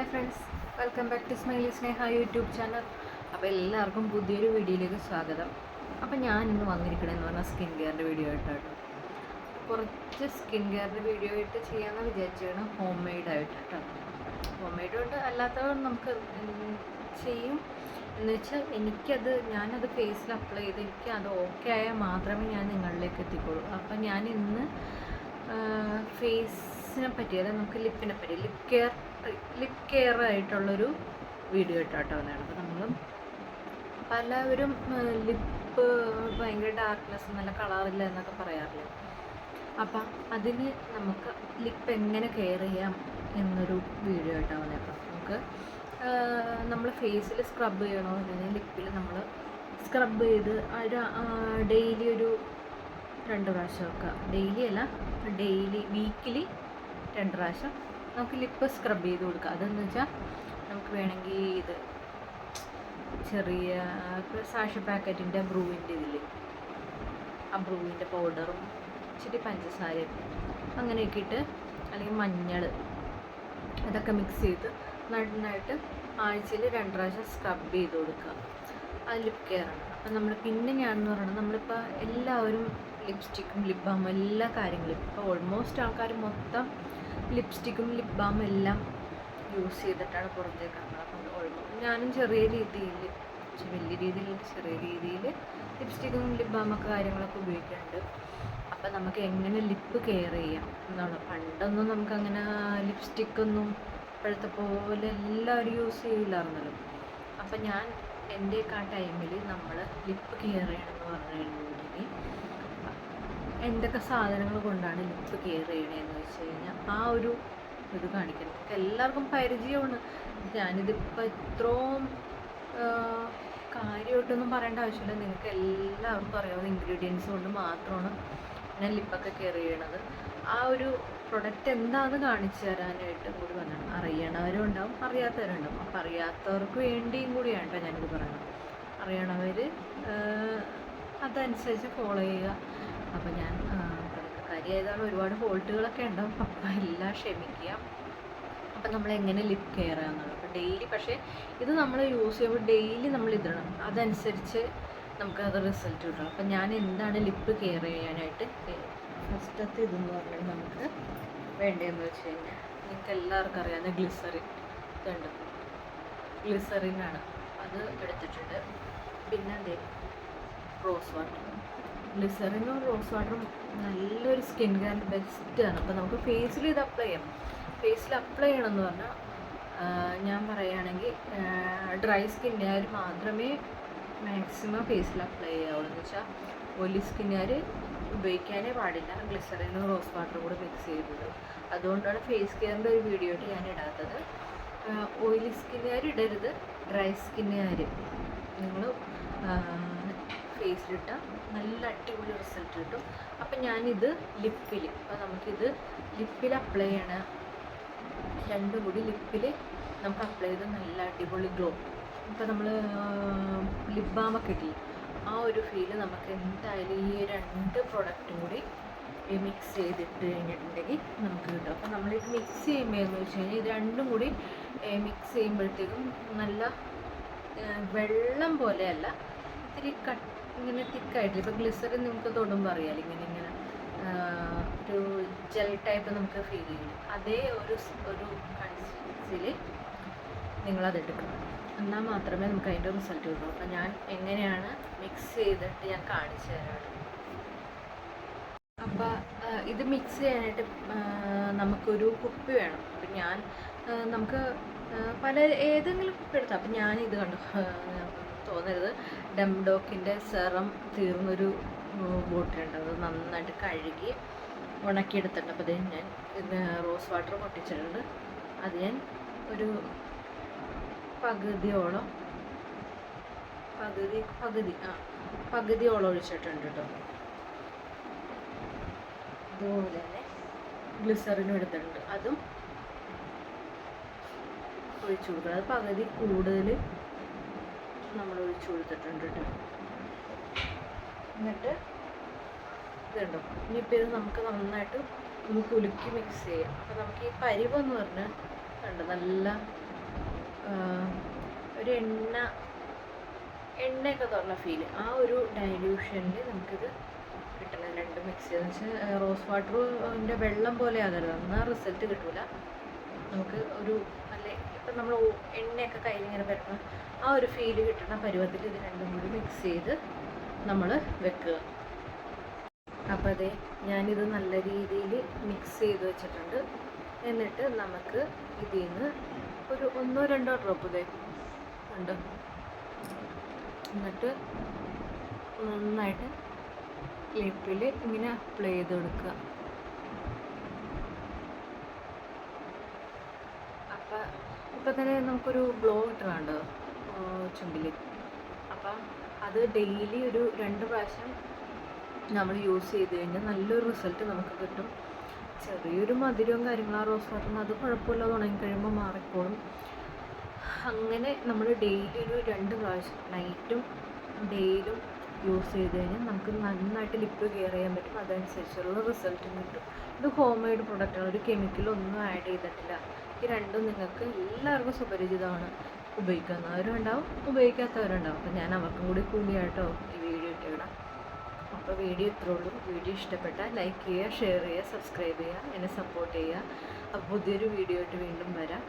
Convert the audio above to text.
Hi friends welcome back to smiley Sneha YouTube channel അപ്പോൾ എല്ലാവർക്കും പുതിയൊരു വീഡിയോയിലേക്ക് സ്വാഗതം. അപ്പോൾ ഞാൻ ഇന്ന് വന്നിരിക്കണമെന്ന് പറഞ്ഞാൽ സ്കിൻ കെയറിന്റെ വീഡിയോ ആയിട്ടാണ്. കുറച്ച് സ്കിൻ കെയറിന്റെ വീഡിയോ ആയിട്ട് ചെയ്യാമെന്ന് വിചാരിച്ചാണ് ഹോം മെയ്ഡായിട്ട് കേട്ടോ ഹോം മെയ്ഡ് കൊണ്ട് അല്ലാത്തവർ നമുക്ക് ചെയ്യും? എന്ന് വെച്ചാൽ എനിക്കത് ഞാനത് ഫേസിൽ അപ്ലൈ ചെയ്ത് എനിക്ക് അത് ഓക്കെ ആയാൽ മാത്രമേ ഞാൻ നിങ്ങളിലേക്ക് എത്തിക്കുള്ളൂ അപ്പോൾ ഞാൻ ഇന്ന് ഫേസിനെ പറ്റി അതായത് നമുക്ക് ലിപ്പിനെ പറ്റി ലിപ് കെയർ ലിപ് കെയർ ആയിട്ടുള്ളൊരു വീഡിയോ ഇട്ടാട്ടോ അതാണ് അപ്പോൾ നമ്മൾ പലവരും ലിപ്പ് ഭയങ്കര ഡാർക്ക്നെസ് നല്ല കളറില്ല എന്നൊക്കെ പറയാറില്ല? അപ്പം അതിന് നമുക്ക് ലിപ്പ് എങ്ങനെ കെയർ ചെയ്യാം എന്നൊരു വീഡിയോ ഇട്ടാൽ മതി അപ്പം നമുക്ക് നമ്മൾ ഫേസിൽ സ്ക്രബ് ചെയ്യണോ അല്ലെങ്കിൽ ലിപ്പിൽ നമ്മൾ സ്ക്രബ് ചെയ്ത് ഒരു ഡെയിലി ഒരു രണ്ട് പ്രാവശ്യമൊക്കെ ഡെയിലി അല്ല ഡെയിലി വീക്കിലി രണ്ട് പ്രാവശ്യം നമുക്ക് ലിപ്പ് സ്ക്രബ് ചെയ്ത് കൊടുക്കുക അതെന്ന് വെച്ചാൽ നമുക്ക് വേണമെങ്കിൽ ഇത് ചെറിയ സാഷ പാക്കറ്റിന്റെ ബ്രൂവിന്റെ ഇതിൽ ആ ബ്രൂവിന്റെ പൗഡറും ഇച്ചിരി പഞ്ചസാരയും അങ്ങനെയൊക്കെ ഇട്ട് അല്ലെങ്കിൽ മഞ്ഞൾ അതൊക്കെ മിക്സ് ചെയ്ത് നന്നായിട്ട് ആഴ്ചയിൽ രണ്ട് പ്രാവശ്യം സ്ക്രബ് ചെയ്ത് കൊടുക്കുക. അത് ലിപ് കെയർ ആണ്. അപ്പം നമ്മൾ പിന്നെ ഞാനെന്ന് പറയുന്നത് നമ്മളിപ്പോൾ എല്ലാവരും ലിപ്സ്റ്റിക്കും ലിപ് ബാമും എല്ലാ കാര്യങ്ങളും ഇപ്പോൾ ഓൾമോസ്റ്റ് ആൾക്കാർ മൊത്തം ലിപ്സ്റ്റിക്കും ലിപ് ബാമും എല്ലാം യൂസ് ചെയ്തിട്ടാണ് പുറത്തേക്ക് ഇറങ്ങുന്നത് അപ്പം ഓൾമോസ്റ്റ് ഞാനും ചെറിയ രീതിയിൽ വലിയ രീതിയിൽ ചെറിയ രീതിയിൽ ലിപ്സ്റ്റിക്കും ലിപ് ബാമൊക്കെ കാര്യങ്ങളൊക്കെ ഉപയോഗിക്കാറുണ്ട്. അപ്പം നമുക്ക് എങ്ങനെ ലിപ്പ് കെയർ ചെയ്യാം? എന്നാണ് പണ്ടൊന്നും നമുക്കങ്ങനെ ലിപ്സ്റ്റിക്കൊന്നും ഇപ്പോഴത്തെ പോലെ എല്ലാവരും യൂസ് ചെയ്യില്ലായിരുന്നല്ലോ. അപ്പം ഞാൻ എന്റെയൊക്കെ ആ ടൈമിൽ നമ്മൾ ലിപ്പ് കെയർ ചെയ്യണമെന്ന് പറഞ്ഞു കഴിഞ്ഞിട്ടുണ്ടെങ്കിൽ എന്തൊക്കെ സാധനങ്ങൾ കൊണ്ടാണ് ലിപ്പ് കെയർ ചെയ്യണതെന്ന് വെച്ച് കഴിഞ്ഞാൽ ആ ഒരു ഇത് കാണിക്കണം. എല്ലാവർക്കും പരിചയമാണ്. ഞാനിതിപ്പോൾ ഇത്രയും കാര്യമായിട്ടൊന്നും പറയേണ്ട ആവശ്യമില്ല. നിങ്ങൾക്ക് എല്ലാവർക്കും അറിയാവുന്ന ഇൻഗ്രീഡിയൻസ് കൊണ്ട് മാത്രമാണ് ഞാൻ ലിപ്പൊക്കെ കെയർ ചെയ്യണത്. ആ ഒരു പ്രൊഡക്റ്റ് എന്താണെന്ന് കാണിച്ചു തരാനായിട്ട് കൂടി വന്നതാണ്. അറിയണവരും ഉണ്ടാവും അറിയാത്തവരും ഉണ്ടാവും. അപ്പം അറിയാത്തവർക്ക് വേണ്ടിയും കൂടിയാണ് കേട്ടോ ഞാനിത് പറയുന്നത്. അറിയണവർ അതനുസരിച്ച് ഫോളോ ചെയ്യുക. അപ്പം ഞാൻ കാര്യം ആയതാണ് ഒരുപാട് ഫോൾട്ടുകളൊക്കെ ഉണ്ടാവും. അപ്പം എല്ലാം ക്ഷമിക്കുക. അപ്പം നമ്മൾ എങ്ങനെ ലിപ് കെയർ ചെയ്യാന്നുള്ളത് അപ്പോൾ ഡെയിലി പക്ഷേ ഇത് നമ്മൾ യൂസ് ചെയ്യുമ്പോൾ ഡെയിലി നമ്മൾ ഇതിടണം അതനുസരിച്ച് നമുക്കത് റിസൾട്ട് കിട്ടണം. അപ്പം ഞാൻ എന്താണ് ലിപ്പ് കെയർ ചെയ്യാനായിട്ട് ഫസ്റ്റത്തെ ഇതെന്ന് പറഞ്ഞാൽ നമുക്ക് വേണ്ടതെന്ന് വെച്ച് കഴിഞ്ഞാൽ നിങ്ങൾക്ക് എല്ലാവർക്കും അറിയാവുന്ന ഗ്ലിസറിൻ ഇതുണ്ട് ഗ്ലിസറിനാണ് അത് എടുത്തിട്ടുണ്ട്. പിന്നെ അതെ റോസ് വാട്ടർ ഗ്ലിസറിനും റോസ് വാട്ടറും നല്ലൊരു സ്കിൻ കെയറിന് ബെസ്റ്റാണ് അപ്പോൾ നമുക്ക് ഫേസിൽ ഇത് അപ്ലൈ ചെയ്യാം ഫേസിൽ അപ്ലൈ ചെയ്യണമെന്ന് പറഞ്ഞാൽ ഞാൻ പറയുകയാണെങ്കിൽ ഡ്രൈ സ്കിന്നുകാർ മാത്രമേ മാക്സിമം ഫേസിൽ അപ്ലൈ ചെയ്യാവുള്ളൂ. എന്ന് വെച്ചാൽ ഒലി സ്കിന്നുകാർ ഉപയോഗിക്കാനേ പാടില്ല. ഗ്ലിസറിനും റോസ് വാട്ടറും കൂടെ മിക്സ് ചെയ്തത് അതുകൊണ്ടാണ് ഫേസ് കെയറിന്റെ ഒരു വീഡിയോ ഞാൻ ഇടാത്തത്. ഓയിലി സ്കിന്നുകാർ ഇടരുത്. ഡ്രൈ സ്കിന്നുകാർ നിങ്ങൾ ഫേസിലിട്ട നല്ല അടിപൊളി റിസൾട്ട് കിട്ടും. അപ്പം ഞാനിത് ലിപ്പിൽ അപ്പോൾ നമുക്കിത് ലിപ്പിൽ അപ്ലൈ ചെയ്യണ രണ്ടും കൂടി ലിപ്പിൽ നമുക്ക് അപ്ലൈ ചെയ്ത് നല്ല അടിപൊളി ഗ്ലോ ഇപ്പോൾ നമ്മൾ ലിപ് ബാമൊക്കെ ഇട്ടില്ല ആ ഒരു ഫീൽ നമുക്ക് എന്തായാലും ഈ രണ്ട് പ്രൊഡക്റ്റും കൂടി മിക്സ് ചെയ്തിട്ട് കഴിഞ്ഞിട്ടുണ്ടെങ്കിൽ നമുക്ക് കിട്ടും. അപ്പോൾ നമ്മളിത് മിക്സ് ചെയ്യുമ്പോൾ എന്ന് വെച്ച് കഴിഞ്ഞാൽ ഇത് രണ്ടും കൂടി മിക്സ് ചെയ്യുമ്പോഴത്തേക്കും നല്ല വെള്ളം പോലെയല്ല ഇത്തിരി കട്ട് ഇങ്ങനെ തിക്കായിട്ട്. ഇപ്പോൾ ഗ്ലിസറിൻ നമുക്ക് തൊടുമ്പോൾ അറിയാം ഇങ്ങനെ ഇങ്ങനെ ഒരു ജെൽ ടൈപ്പ് നമുക്ക് ഫീൽ ചെയ്യും. അതേ ഒരു ഒരു കൺസിസ്റ്റൻസിയിൽ നിങ്ങളത് എടുക്കണം. എന്നാൽ മാത്രമേ നമുക്ക് അതിന്റെ റിസൾട്ട് കിട്ടൂ. അപ്പം ഞാൻ എങ്ങനെയാണ് മിക്സ് ചെയ്തിട്ട് ഞാൻ കാണിച്ചു തരാം അപ്പോൾ ഇത് മിക്സ് ചെയ്യാനായിട്ട് നമുക്കൊരു കുപ്പി വേണം. അപ്പം ഞാൻ നമുക്ക് പല ഏതെങ്കിലും കുപ്പി എടുത്താൽ അപ്പം ഞാൻ ഇത് കണ്ടു തോന്നരുത്. ഡംഡോക്കിന്റെ സെറം തീർന്നൊരു ബോട്ടിലുണ്ട്. അത് നന്നായിട്ട് കഴുകി ഉണക്കിയെടുത്തിട്ടുണ്ട്. അപ്പോൾ അത് ഞാൻ റോസ് വാട്ടർ പൊട്ടിച്ചിട്ടുണ്ട്. അത് ഞാൻ ഒരു പകുതിയോളം പകുതി പകുതി ആ പകുതിയോളം ഒഴിച്ചിട്ടുണ്ട് കേട്ടോ. അതുപോലെ തന്നെ ഗ്ലിസറിനും എടുത്തിട്ടുണ്ട്. അതും ഒഴിച്ചു കൊടുക്കുക അത് പകുതി കൂടുതൽ നമ്മൾ ഒഴിച്ചു കൊടുത്തിട്ടുണ്ട് കേട്ടോ എന്നിട്ട് ഇതുണ്ടോ ഇനിയിപ്പോൾ ഇത് നമുക്ക് നന്നായിട്ട് ഒന്ന് കുലുക്കി മിക്സ് ചെയ്യാം. അപ്പോൾ നമുക്ക് ഈ പരിവെന്ന് പറഞ്ഞാൽ കണ്ടോ? നല്ല ഒരു എണ്ണ എണ്ണയൊക്കെ തുറന്ന ഫീൽ ആ ഒരു ഡൈല്യൂഷനിൽ നമുക്കിത് കിട്ടണം. രണ്ടും മിക്സ് ചെയ്ത് വെച്ചാൽ റോസ് വാട്ടറിന്റെ വെള്ളം പോലെ ആകരുത്. എന്നാൽ റിസൾട്ട് കിട്ടില്ല നമുക്ക് ഒരു ഇപ്പം നമ്മൾ എണ്ണയൊക്കെ കയ്യിൽ ഇങ്ങനെ പരത്തുന്ന ആ ഒരു ഫീൽ കിട്ടുന്ന പരുവത്തിൽ ഇത് രണ്ടും കൂടി മിക്സ് ചെയ്ത് നമ്മൾ വെക്കുക. അപ്പോൾ അതെ ഞാനിത് നല്ല രീതിയിൽ മിക്സ് ചെയ്ത് വെച്ചിട്ടുണ്ട്. എന്നിട്ട് നമുക്ക് ഇതിൽ നിന്ന് ഒരു ഒന്നോ രണ്ടോ ഡ്രോപ്പ് ഇതേ ഉണ്ട് എന്നിട്ട് നന്നായിട്ട് ലിപ്പിൽ ഇങ്ങനെ അപ്ലൈ ചെയ്ത് കൊടുക്കുക. അപ്പം ഇപ്പം തന്നെ നമുക്കൊരു ഗ്ലോ കിട്ടുന്നുണ്ട് ചുണ്ടിൽ അപ്പം അത് ഡെയിലി ഒരു രണ്ട് പ്രാവശ്യം നമ്മൾ യൂസ് ചെയ്ത് കഴിഞ്ഞാൽ നല്ലൊരു റിസൾട്ട് നമുക്ക് കിട്ടും. ചെറിയൊരു മധുരവും കാര്യങ്ങളും ആ റോസ് വാട്ടറിന് അത് കുഴപ്പമില്ലാതെ ഉണങ്ങി കഴിയുമ്പോൾ മാറിക്കോളും. അങ്ങനെ നമ്മൾ ഡെയിലി ഒരു രണ്ട് പ്രാവശ്യം നൈറ്റും ഡെയിലും യൂസ് ചെയ്ത് കഴിഞ്ഞാൽ നമുക്ക് നന്നായിട്ട് ലിപ്പ് കെയർ ചെയ്യാൻ പറ്റും. അതനുസരിച്ചുള്ള റിസൾട്ടും കിട്ടും. ഇത് ഹോം മെയ്ഡ് പ്രൊഡക്റ്റാണ്. ഒരു കെമിക്കലൊന്നും ആഡ് ചെയ്തിട്ടില്ല. ഈ രണ്ടും നിങ്ങൾക്ക് എല്ലാവർക്കും സുപരിചിതമാണ് ഉപയോഗിക്കുന്നവരും ഉപയോഗിക്കുന്നവരുണ്ടാവും ഉപയോഗിക്കാത്തവരുണ്ടാവും. അപ്പോൾ ഞാൻ അവർക്കും കൂടി കൂടിയാട്ടോ ഈ വീഡിയോ ഇട്ടിടാം അപ്പോൾ വീഡിയോ ഇത്രേ ഉള്ളൂ. വീഡിയോ ഇഷ്ടപ്പെട്ടാൽ ലൈക്ക് ചെയ്യുക ഷെയർ ചെയ്യുക സബ്സ്ക്രൈബ് ചെയ്യുക എന്നെ സപ്പോർട്ട് ചെയ്യുക. അപ്പോൾ പുതിയൊരു വീഡിയോ ആയിട്ട് വീണ്ടും വരാം.